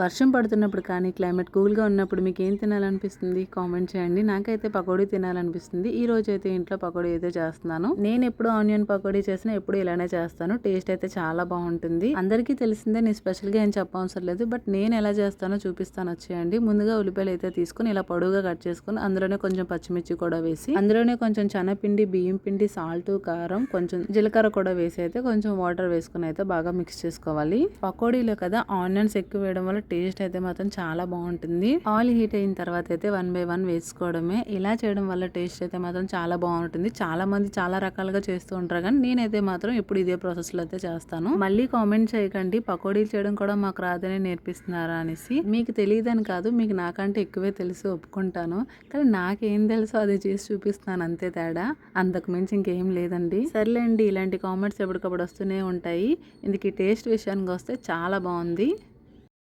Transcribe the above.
వర్షం పడుతున్నప్పుడు కానీ క్లైమేట్ కూల్గా ఉన్నప్పుడు మీకు ఏం తినాలనిపిస్తుంది? కామెంట్ చేయండి. నాకైతే పకోడీ తినాలనిపిస్తుంది. ఈ రోజు అయితే ఇంట్లో పకోడీ అయితే చేస్తున్నాను. నేను ఎప్పుడు ఆనియన్ పకోడీ చేసినా ఎప్పుడు ఇలానే చేస్తాను. టేస్ట్ అయితే చాలా బాగుంటుంది. అందరికీ తెలిసిందే నేను స్పెషల్గా ఏం చెప్పవసరం లేదు. బట్ నేను ఎలా చేస్తానో చూపిస్తాను. వచ్చేయండి. ముందుగా ఉల్లిపాయలు అయితే తీసుకుని ఇలా పొడవుగా కట్ చేసుకుని అందులోనే కొంచెం పచ్చిమిర్చి కూడా వేసి అందులోనే కొంచెం శనగపిండి బియ్యం పిండి సాల్ట్ కారం కొంచెం జీలకర్ర కూడా వేసి అయితే కొంచెం వాటర్ వేసుకుని అయితే బాగా మిక్స్ చేసుకోవాలి. పకోడీలో కదా ఆనియన్స్ ఎక్కువ వేయడం వల్ల టేస్ట్ అయితే మాత్రం చాలా బాగుంటుంది. ఆయిల్ హీట్ అయిన తర్వాత అయితే వన్ బై వన్ వేసుకోవడమే. ఇలా చేయడం వల్ల టేస్ట్ అయితే మాత్రం చాలా బాగుంటుంది. చాలా మంది చాలా రకాలుగా చేస్తూ ఉంటారు కానీ నేనైతే మాత్రం ఇప్పుడు ఇదే ప్రాసెస్లో అయితే చేస్తాను. మళ్ళీ కామెంట్ చేయకండి. పకోడీలు చేయడం కూడా మాకు రాదని నేర్పిస్తున్నారా అనేసి. మీకు తెలియదని కాదు మీకు నాకంటే ఎక్కువే తెలుసు ఒప్పుకుంటాను. కానీ నాకేం తెలుసో అది చేసి చూపిస్తున్నాను. అంతే తేడా. అంతకు మించి ఇంకేం లేదండి. సర్లేండి. ఇలాంటి కామెంట్స్ ఎప్పటికప్పుడు వస్తూనే ఉంటాయి. ఇందుకు టేస్ట్ విషయానికి వస్తే చాలా బాగుంది.